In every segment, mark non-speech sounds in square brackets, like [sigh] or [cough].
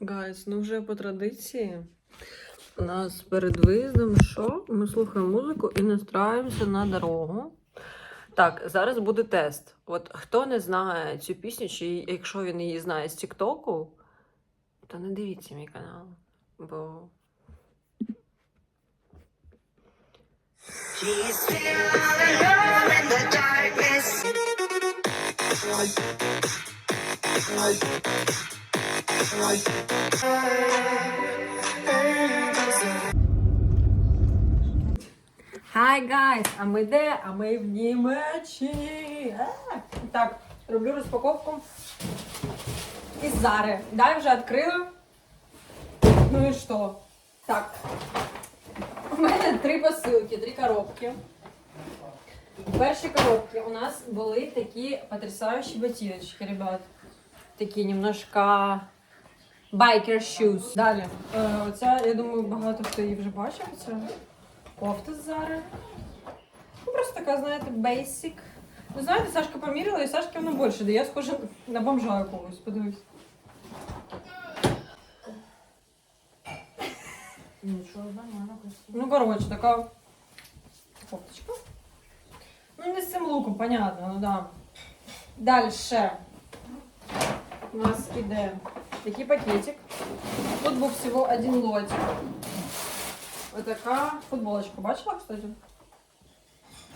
Гайс, ну вже по традиції. У нас перед виїздом що? Ми слухаємо музику і настраюємося на дорогу. Так, зараз буде тест. От хто не знає цю пісню, чи якщо він її знає з Тіктоку, то не дивіться мій канал. Бо She's Hi guys! А ми де? А ми в Німеччині. Так, роблю розпаковку із Зари. Да, я вже відкрила. Ну і що? Так. У мене три посилки, три коробки. В першій коробці у нас були такі потрясаючі ботиночки, ребят. Такі немножко biker shoes. Далі. Е, оця, я думаю, багато хто її вже бачив. Це кофта з Зари. Ну, просто така, знаєте, basic. Ну, знаєте, Сашка поміряла, і Сашки вона більше, де я схожа на бомжа якогось, подивись. Нічого, нормально, красиво. Ну, коротше, така кофточка. Ну, не з цим луком, понятно, ну да. Дальше у нас іде такий пакетик. Тут був всього один лотик. Ось така футболочка. Бачила, кстати?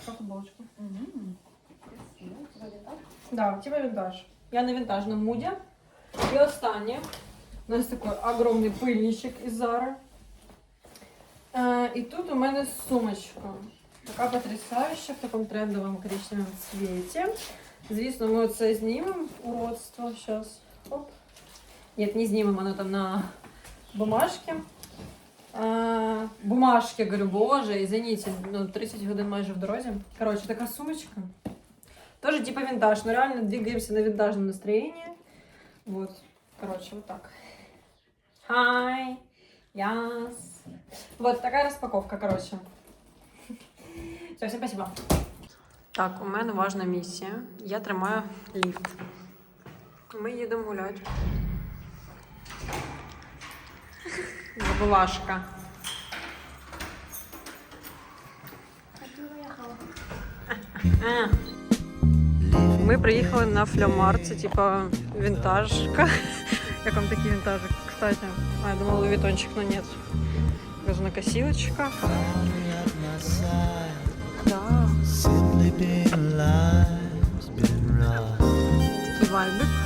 Така футболочка. Мгм. Красиво. Вроде так. Да, типа винтаж. Я на винтажному муді. І останнє. У нас такий огромний пильничок із Zara. Е, і тут у мене сумочка. Така потрясающа в такому трендовому коричневому цвіті. Звісно, ми оце знімемо уродство. Зараз. Оп. Ні, не знімемо, воно там на бумажці. Е, бумажки, говорю, боже, извините, ну 30 годин майже в дорозі. Коротше, така сумочка. Тоже типа винтаж, но реально двигаемся на винтажном настроении. Вот. Короче, вот так. Hi. Yes. Вот такая распаковка, короче. Все, всем спасибо. Так, у мене важна місія. Я тримаю ліфт. Ми їдемо гуляти. Забулашка. Ми приїхали на флямар, це типа вінтажка. Як вам такий вінтажик, кстати. А, я думала, вітончик, но нет. Газонокосилочка. Да, такий вайбик.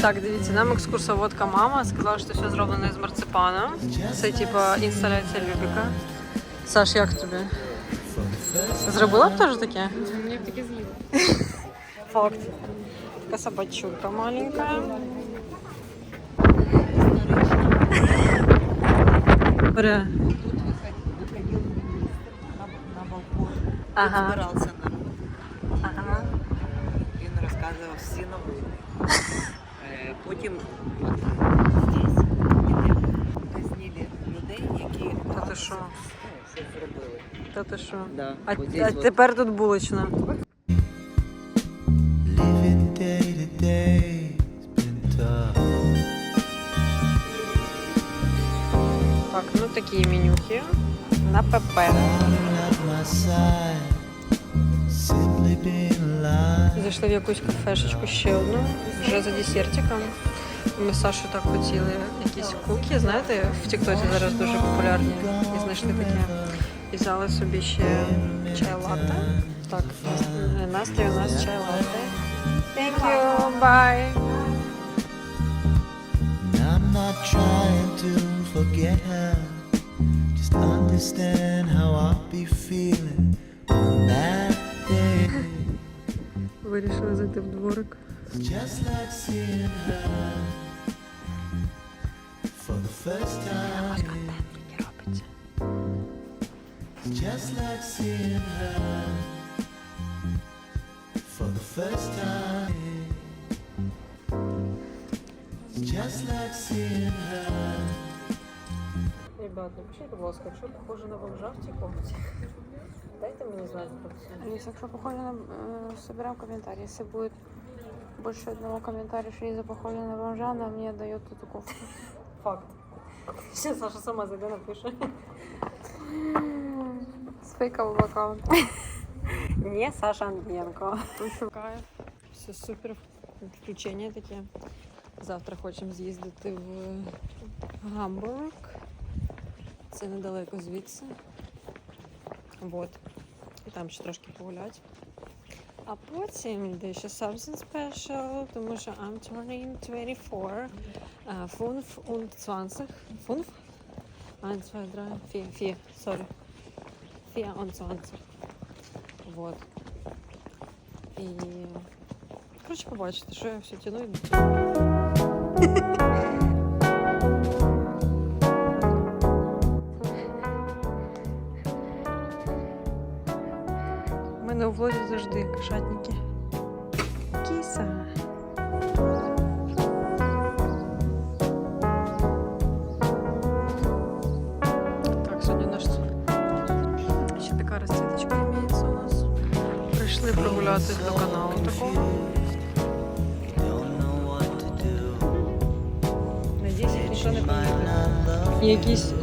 Так, дивіться, нам екскурсоводка мама сказала, що все зроблено із марципану. Це типа інсталяція Любіка. Саш, як тобі? Зробила б теж таке? Мені б таке з'їла. [laughs] Факт. Така собачурка маленькая. Бре. выходил на, на балкон, Ага. збирався на Ага. він розказував всі новини. [laughs] Е, Потім от здесь казніли людей, які Та ти що? Щось зробили. Та ти що? Да. А, а здесь от тепер тут булочна. Так, ну такі менюхи. На ПП. Зайшли в якусь кафешечку ще одну, вже за десертиком. Ми з Сашою так хотіли якісь куки, знаєте, в Тіктоці зараз дуже популярні. І знайшли таке. І взяли собі ще чай латте. Так, е, настрій у нас чай латте. Thank you, bye. I'm not trying to forget her. Just understand how I'll be feeling on that day. Вирішили зайти в дворик. It's just like seeing her for the first time. Just like seeing her for the first time. Just like seeing her. Ребят, напишіть, будь ласка, якщо похоже на бомжа в цій кофті. Дайте мені знати про це. Якщо похоже на... Э, собираем комментарий. Если будет больше одного комментария, Лиза похожа на бомжа, она мне дает эту кофту. Факт. Ще Саша сама зайде напише. С фейкового аккаунта. [laughs] Не Саша Андрієнко. Кайф. Все супер. Включення таке. Завтра хочемо з'їздити в Гамбург. Це недалеко звідси. Вот. І там ще трошки погуляти. А потім дещо something special, тому що I'm turning 24. Uh, 25 und 20. 5? 1, 2, 3, 4, 4, sorry. 24. Вот. І коротше, побачите, що я все тяну кошатники. Кіса. Так, сьогодні наш ще така розцвіточка імеється у нас. Прийшли прогуляти до каналу такого. Don't know what to do. Надіюсь, їх ніхто не помітив. І якісь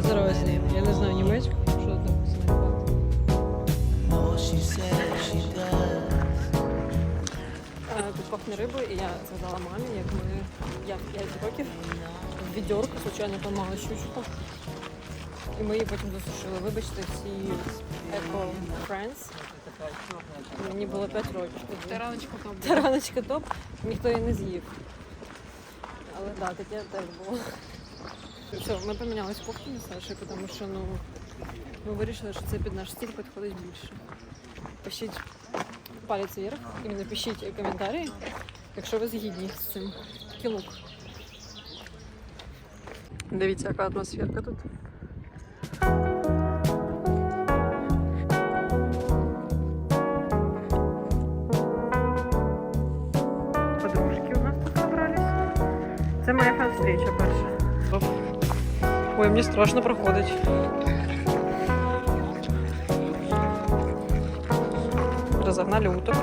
Пахне і я згадала мамі, як ми я в 5 років в відьорку, звичайно, поймала щучку. І ми її потім засушили. Вибачте, всі Eco Friends. Мені було 5 років. Тараночка топ. Тараночка топ, ніхто її не з'їв. Але так, да, таке теж було. Все, ми помінялись кофтами з Сашею, тому що ну, ми вирішили, що це під наш стиль підходить більше. Пишіть палець вверх і напишіть коментарі, якщо ви згідні з цим. Такий лук. Дивіться, яка атмосферка тут. Подружки у нас тут собрались. Це моя фан-встреча перша. Ой, мені страшно проходить. Розогнали уток.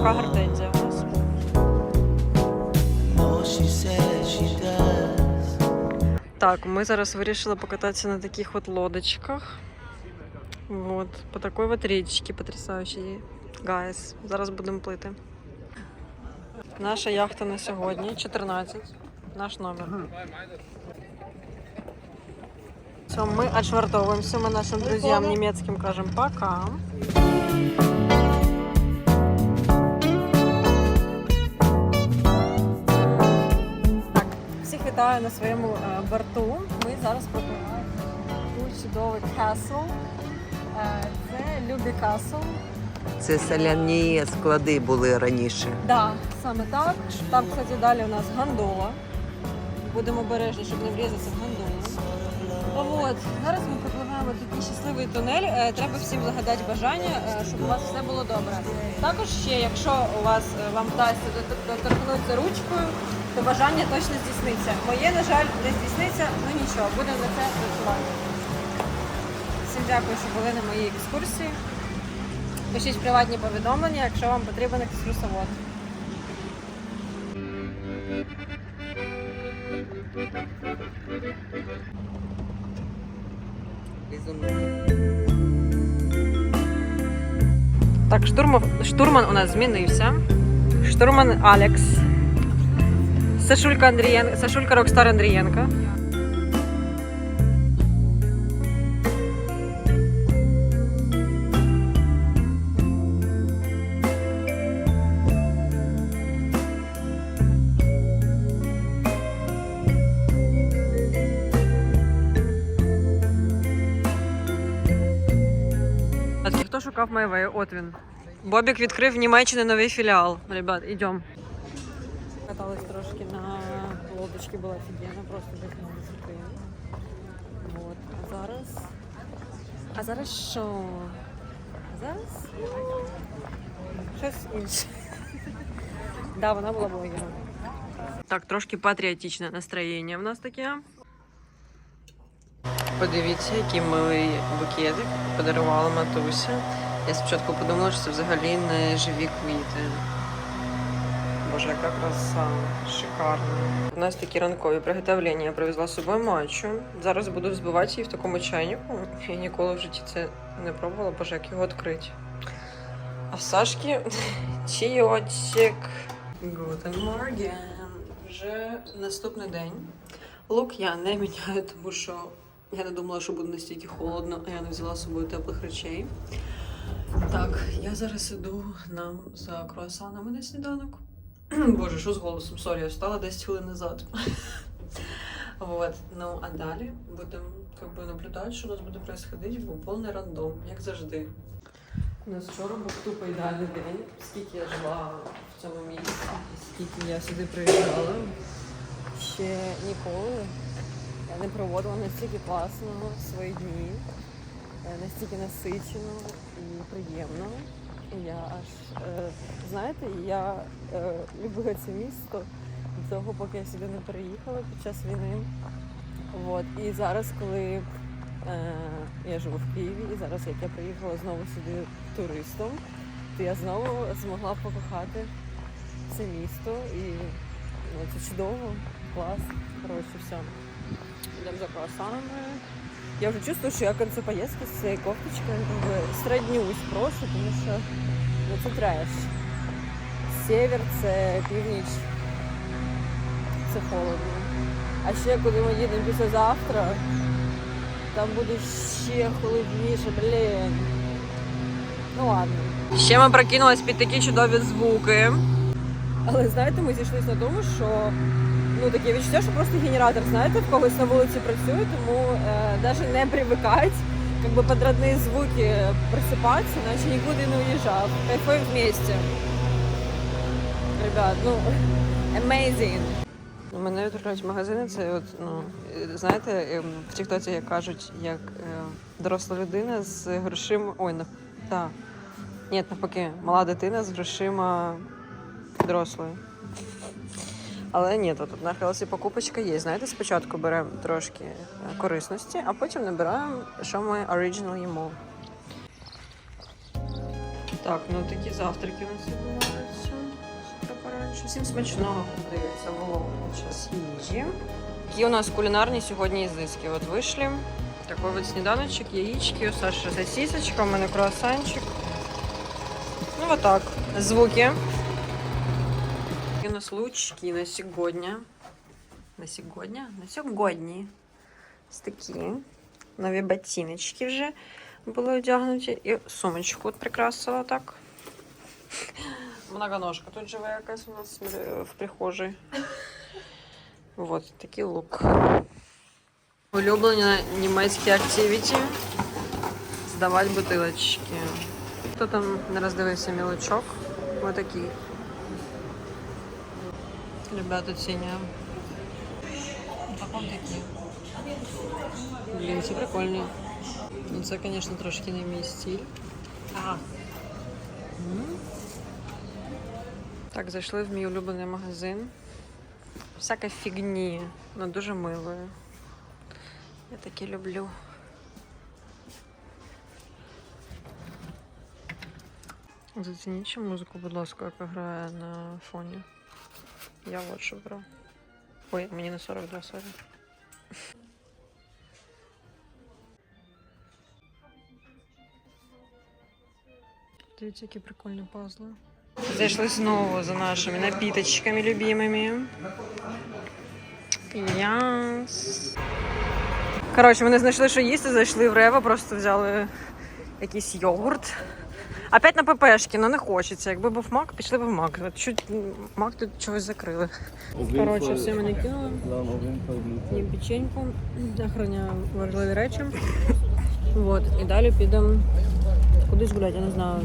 Така гортензія у нас. Так, ми зараз вирішили покататися на таких от лодочках. Вот, по такой вот річці потрясаючій. Гайс, зараз будемо плити. Наша яхта на сьогодні 14. Наш номер. Все, ми отшвартовуємося. Ми нашим друзям німецьким кажемо пока. Вітаю на своєму е, борту. Ми зараз попливаємо у чудовий касл. Е, Це Любі Касл. Це соляні склади були раніше. Да, саме так. Там, кстати, далі у нас гандола. Будемо обережні, щоб не врізатися в гандолу. От, зараз ми пропливаємо такий щасливий тунель. Е, Треба всім загадати бажання, е, щоб у вас все було добре. Також ще, якщо у вас е, вам вдасться доторкнутися ручкою, то бажання точно здійсниться. Моє, на жаль, не здійсниться, ну нічого, будемо на це працювати. Всім дякую, що були на моїй екскурсії. Пишіть приватні повідомлення, якщо вам потрібен екскурсовод. Так, штурмов... штурман у нас змінився. Штурман Алекс. Сашулька Андрієн... Сашулька Рокстар Андрієнко. Шукав Майвей, от він. Бобік відкрив в Німеччині новий філіал. Ребят, йдемо. Каталась трошки на лодочці, була офігенно, просто без музики. Вот. А зараз. А зараз що? А зараз щось інше. Да, вона була блогером. Так, трошки патріотичне настроєння в нас таке. Подивіться, який милий букетик подарувала матуся. Я спочатку подумала, що це взагалі не живі квіти. Боже, яка краса, шикарно. У нас такі ранкові приготовлення. Я привезла з собою матчу. Зараз буду взбивати її в такому чайнику. Я ніколи в житті це не пробувала, боже, як його відкрити. А в Сашки [laughs] чайочок. Guten Morgen. Вже наступний день. Лук я не міняю, тому що я не думала, що буде настільки холодно, а я не взяла з собою теплих речей. Так, я зараз іду нам за круасанами на сніданок. [clears throat] Боже, що з голосом? Сорі, я встала 10 хвилин назад. [laughs] Вот. Ну, а далі будемо как наблюдати, що у нас буде происходити, бо повний рандом, як завжди. У нас вчора був тупо ідеальний день. Скільки я жила в цьому місці, скільки я сюди приїжджала. Ще ніколи я не проводила настільки класно свої дні, настільки насичено і приємно. Я аж, е, знаєте, я е, любила це місто до того, поки я сюди не переїхала під час війни. От. І зараз, коли е, я живу в Києві, і зараз як я приїхала знову сюди туристом, то я знову змогла покохати це місто і ну, це чудово, клас. Коротше, все. Йдемо за круасанами. Я вже чувствую, що я к концу поїздки з цією кофточкою как бы, сроднюсь просто, тому що ну, це треш. Север це північ. Це холодно. А ще коли ми їдемо післязавтра, там буде ще холодніше, блін. Ну ладно. Ще ми прокинулись під такі чудові звуки. Але знаєте, ми зійшлися на тому, що ну таке відчуття, що просто генератор, знаєте, в когось на вулиці працює, тому е, навіть не привикать, как бы под родные звуки просипатися, наче нікуди не уїжджав. Кайфуємо вместе. Ребят, ну amazing. Мене відправляють в магазини, це от, ну, е, знаєте, ем, в Тіктоці як кажуть, як е, доросла людина з грошима. Ой, на та. Ні, навпаки, мала дитина з грошима дорослої. Але ні, тут на Хелсі покупочка є. Знаєте, спочатку беремо трошки е, корисності, а потім набираємо, що ми оригінал їмо. Так, ну такі завтраки у нас відбуваються. Всім смачного вологу під час їжі. Які у нас кулінарні сьогодні ізиски. От вийшли. Такий от сніданочок, яєчки, у Саші сосисочка, у мене круасанчик. Ну, вот так. Звуки. І у нас лучки на сьогодні. На сьогодні? На сьогодні. Ось такі. Нові ботиночки вже були одягнуті. І сумочку от прикрасила так. Многоножка тут живе якась у нас е, в прихожій. Вот такий лук. Улюблені німецькі активіті. Здавати бутилочки. Хто там не роздивився мілочок? Ось такий. Ребята ціняю. Так он такі. Блін, ці прикольні. Ну це, звісно, трошки не мій стиль. Ага. М. Так, зайшли в мій улюблений магазин. Всяка фігні, але дуже милою. Я таке люблю. Зацініть музику, будь ласка, яка грає на фоні. Я от що брав. Ой, мені на 42 сорі. Дивіться, які прикольні пазли. Зайшли знову за нашими напіточками любимими. Яс. Коротше, не знайшли, що їсти, зайшли в Рево, просто взяли якийсь йогурт. Опять на ППшки, ну не хочеться. Якби був мак, пішли б в мак. Чуть мак тут чогось закрили. Коротше, все мене кинули. Їм печеньку, охороняю важливі речі. Вот. І далі підемо кудись гуляти, я не знаю.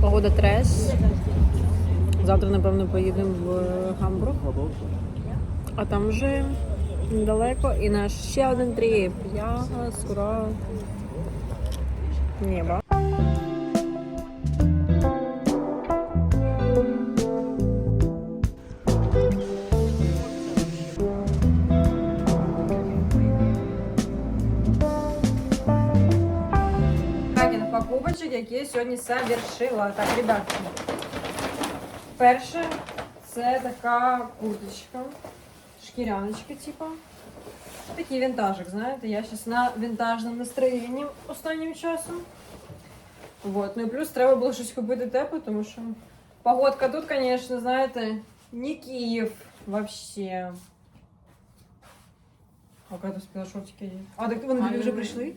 Погода трес. Завтра, напевно, поїдемо в е, Гамбург. А там вже недалеко і наш ще один тріп. Я скоро небо. Покупочок, які я сьогодні совершила. Так, ребятки. Перше, це така курточка. Шкіряночка, типа. Такий вінтажик, знаєте, я зараз на вінтажному настроєнні останнім часом. Вот. Ну і плюс треба було щось купити тепле, тому що погодка тут, звісно, знаєте, не Київ вообще. А коли ти спіла шортики є? А, так вони тобі вже прийшли?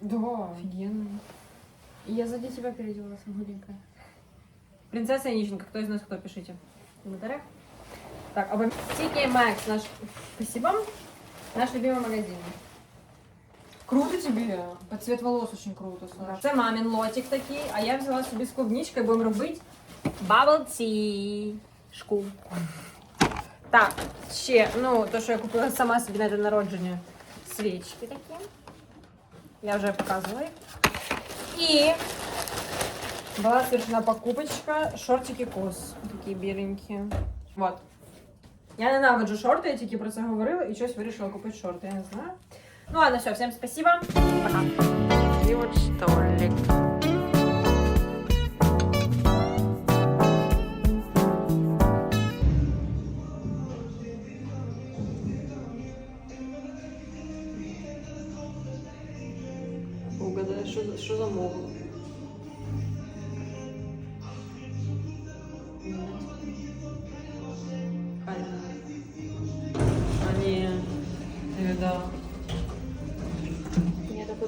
Да. Офігенно. И я сзади тебя переоделась, худенькая. Принцесса Яниченко, кто из нас кто, пишите в комментариях. Так, а TK Maxx, наш... Спасибо. Наш любимый магазин. Круто тебе. Под цвет волос очень круто, Саша. Це мамин лотик такий, а я взяла собі з клубничкою, будемо робити bubble tea. Шку. Так, ще, ну, то, що я купила сама собі на день народження. Свічки такі. Я вже показувала їх. І была совершена покупочка. Шортики кос. Такі біленькі. Вот. Я ненавиджу шорти, я тільки про це говорила і щось вирішила купити шорти, я не знаю. Ну ладно, все, всем спасибо. Пока.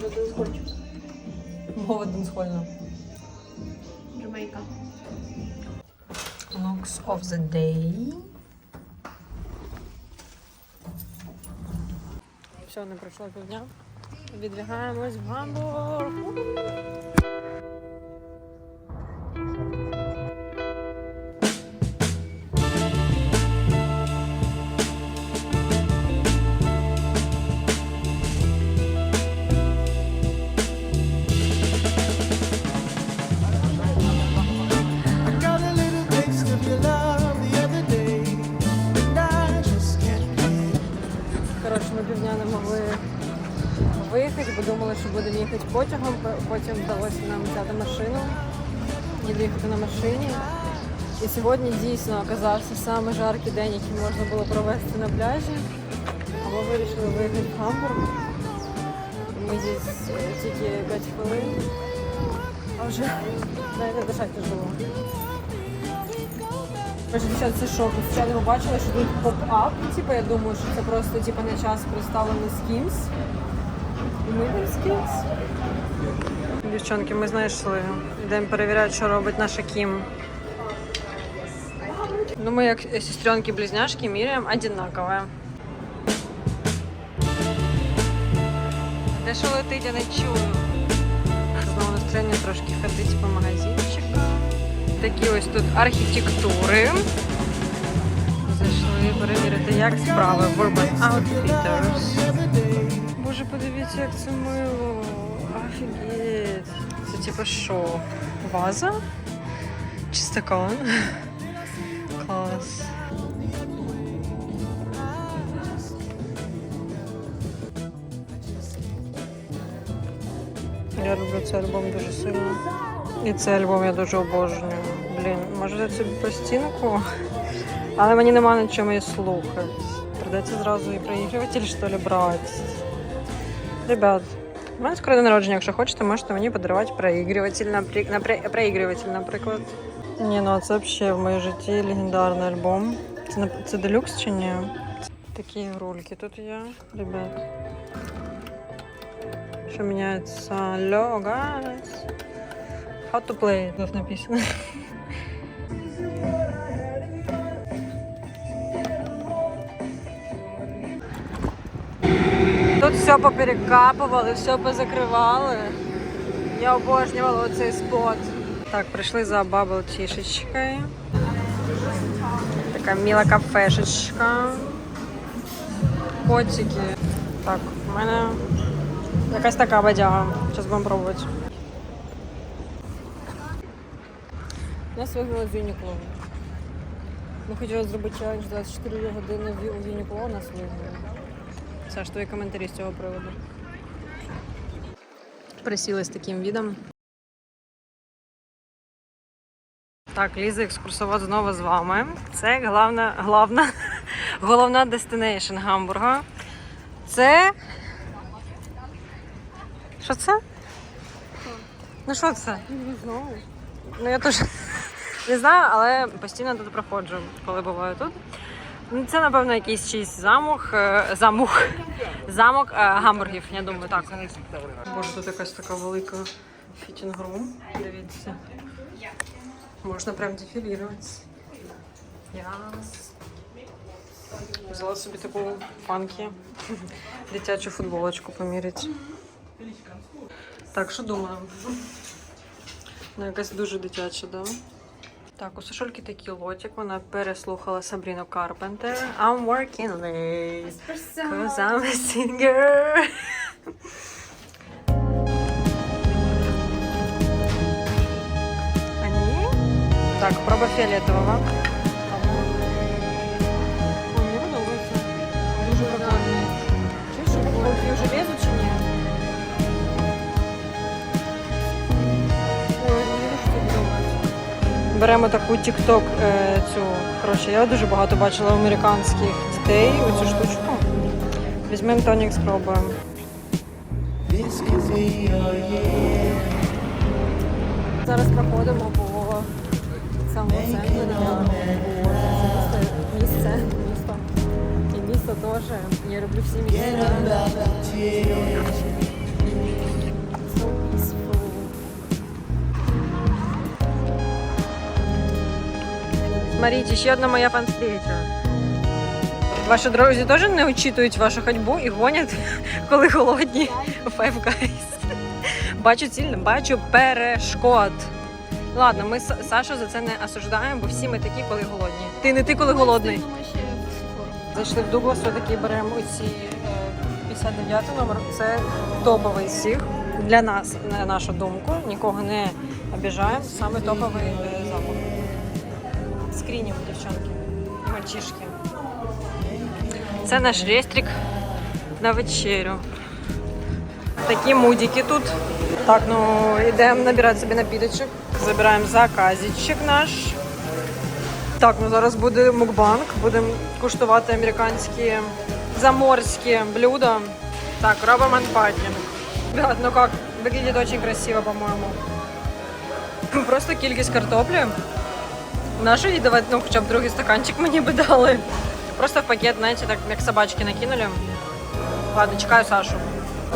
Так скотч. Мова донсхольна. Джамайка. Looks of the day. Все, не пройшло півдня. Відвігаємось в Гамбург. І сьогодні дійсно оказався саме жаркий день, який можна було провести на пляжі. А ми вирішили виїхати в Гамбург. Ми здесь е, тільки 5 хвилин, а вже навіть дишати тяжело. Дівчата, це шок. Спочатку ми бачили, що тут поп-ап. Типу, я думаю, що це просто типу, на час представлений скімс. І ми йдемо скімс. Дівчонки, ми знайшли. Йдемо перевіряти, що робить наша Кім. Ну, ми як сестренки-близняшки міряємо одинакове. Де що летить, я не чую. Знову настроєння трошки ходити по магазинчикам. Такі ось тут архітектури. Зайшли перевірити, як справи Urban Outfitters. Боже, подивіться, як це мило. Офігеть. Це типу що? Ваза? Чи стакан? Клас. Я люблю цей альбом дуже сильно. І цей альбом я дуже обожнюю. Блін, може взяти собі пластинку? Але мені нема на чому її слухати. Придеться зразу і проігруватель, що ли, брати. Ребят, у мене скоро день народження, якщо хочете, можете мені подарувати проігруватель, наприклад. Ні, ну це взагалі в моїй житті легендарний альбом. Це, це делюкс чи ні? Такі ігрульки тут є, ребят. Що міняється? Hello, guys. How to play, тут написано. Тут все поперекапували, все позакривали. Я обожнювала цей спот. Так, прийшли за бабл тішечкою. Така міла кафешечка. Котики. Так, у мене якась така бадяга. Зараз будемо пробувати. Нас вигнали з Юнікло. Ми хотіли зробити челендж 24 години в Юнікло, нас вигнали. Саш, твої коментарі з цього приводу. Присіли з таким відом. Так, Ліза, екскурсовод знову з вами. Це [laughs] головна, головна, головна дестинейшн Гамбурга. Це. Що це? Ну що це? Не знаю. Ну я теж [laughs] не знаю, але постійно тут проходжу, коли буваю тут. Ну, Це, напевно, якийсь чийсь замок. е, Замок. [laughs] Замок е, гамбургів, я думаю, так. Боже, тут якась така велика фітінг-рум. Дивіться. Можна прям дефілірувати. Яс. Взяла собі таку фанкі дитячу [laughs] футболочку поміряти. Так, що думаю? Ну, якась дуже дитяча, да? Так, у Сашольки такий лотик, вона переслухала Сабріну Карпентер. I'm working late, cause I'm a singer. [laughs] Так, проба фіолетового. Ой, мені подобається. Дуже прикольний. Чуєш, вже чи ні? Ой, мені дуже подобається. Беремо таку тік-ток е, цю. Коротше, я дуже багато бачила американських дітей оцю штучку. Візьмемо тонік, спробуємо. Зараз проходимо по центру. Це місце, місто. І місто теж. Я люблю всі міста. So peaceful. Ще одна моя фан-встреча. Ваші друзі теж не очитують вашу ходьбу і гонять, [laughs] коли голодні Five Guys. Бачу ціль, бачу перешкод. Ладно, ми Сашу за це не осуждаємо, бо всі ми такі, коли голодні. Ти не ти, коли голодний. Зайшли в Дуглас, таки беремо оці е, 59 номер. Це топовий всіх. Для нас, на нашу думку, нікого не обіжаємо. Саме топовий е, замок. Скрінів, дівчонки мальчишки. Це наш рестрик на вечерю. Такі мудики тут. Так, ну йдемо набирати собі напіточок. Забираємо заказичок наш. Так, ну зараз буде мукбанк. Будемо куштувати американські заморські блюда. Так, робимо анпакінг. Ребят, ну как, выглядит очень красиво, по-моему. [clears throat] Просто кількість картоплі. Нашу їй давати, ну хоча б другий стаканчик мені би дали. Просто в пакет, знаєте, так як собачки накинули. Ладно, чекаю Сашу.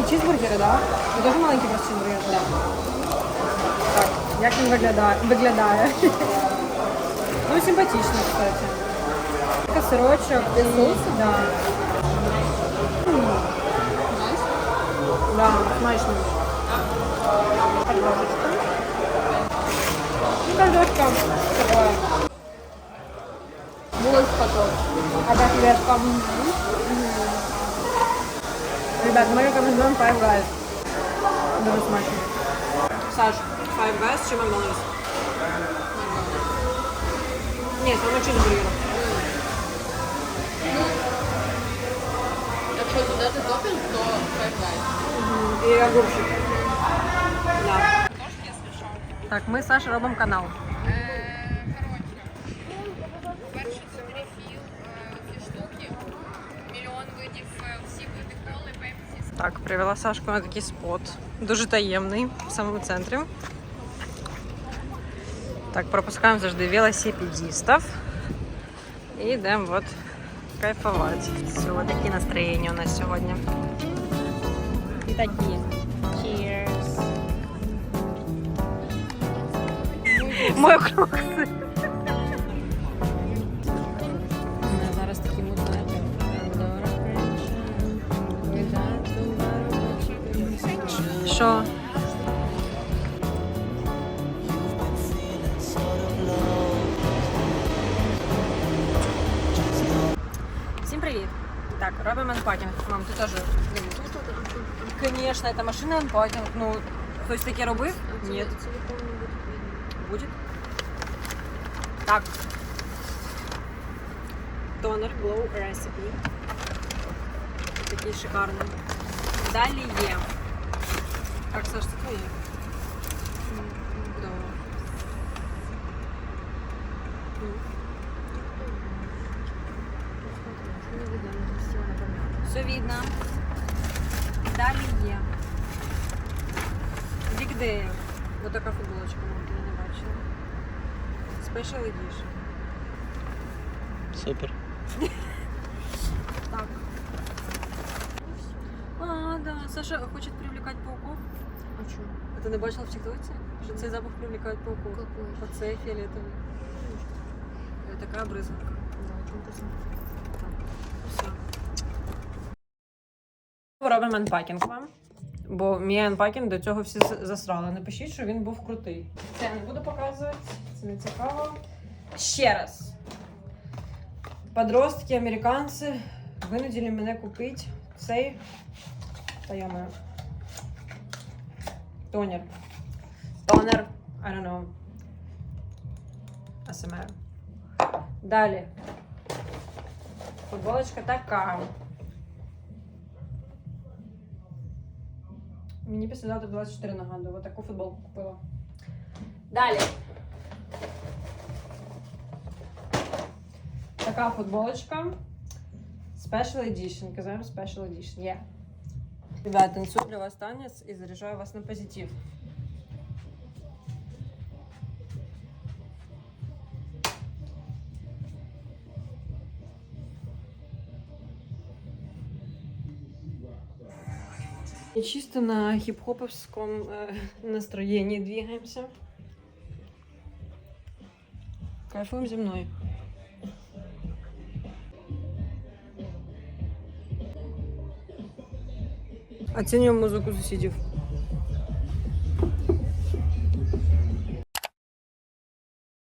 І чізбургери, да? Ви дуже маленький просто чізбургер? Да. Так, як він виглядає? виглядає? ну, симпатично, кстати. Така сирочок. і... Да. Да, смачно. Картошечка. Ну, картошка такое. Булочка тоже. А так хлебка. Мгм. Ребят, мы рекомендуем Five Guys. Дуже смачно. Саш, Five Guys чи Макдональдс? Ні, саме чизбургер. Якщо додати топінг, то Five Guys. І огурчик. Да. Так, ми з Сашою робимо канал. Так, привела Сашку на такий спот. Дуже таємний в самому центрі. Так, пропускаємо завжди велосипедистів. І йдемо от кайфувати. Все, от такі настроєння у нас сьогодні. І такі. Cheers. Мой крокси. що Всім привіт! Так, робимо анпакінг. Мам, ты тоже? Конечно, это машина анпакінг. Ну, хтось таке робив? Нет. Будет? Так. Тонер Glow Recipe. Такие шикарные. Далее. Так, Саш, це твоє. Добре. Все видно. Далі є. Day. Ось така футболочка, мам, ти не бачила. Special Edition. Супер. [laughs] Так. А, да. Саша хочет привлекать пауков. А что? А ти не бачила в ТикТоке? Що цей запах привлекає пауков? Какой? Оцей фіолетовий. Ось така бризгалка. Все. Робимо анпакінг вам. Бо мій анпакінг до цього всі засрали. Напишіть, що він був крутий. Це я не буду показувати, це не цікаво. Ще раз. Подростки, американці винудили мене купити цей я маю. Тонер. Тонер. I don't know. ASMR. Далі. Футболочка така. Мені після дати 24 нагадую. Ось таку футболку купила. Далі. Така футболочка. Special Edition. Казаємо Special Edition. Є. Ребята, танцую для вас танец і заряджаю вас на позитив. И чисто на хип-хоповском э, [laughs] настроении двигаемся. Кайфуем земной. Оцениваем музыку сусідів.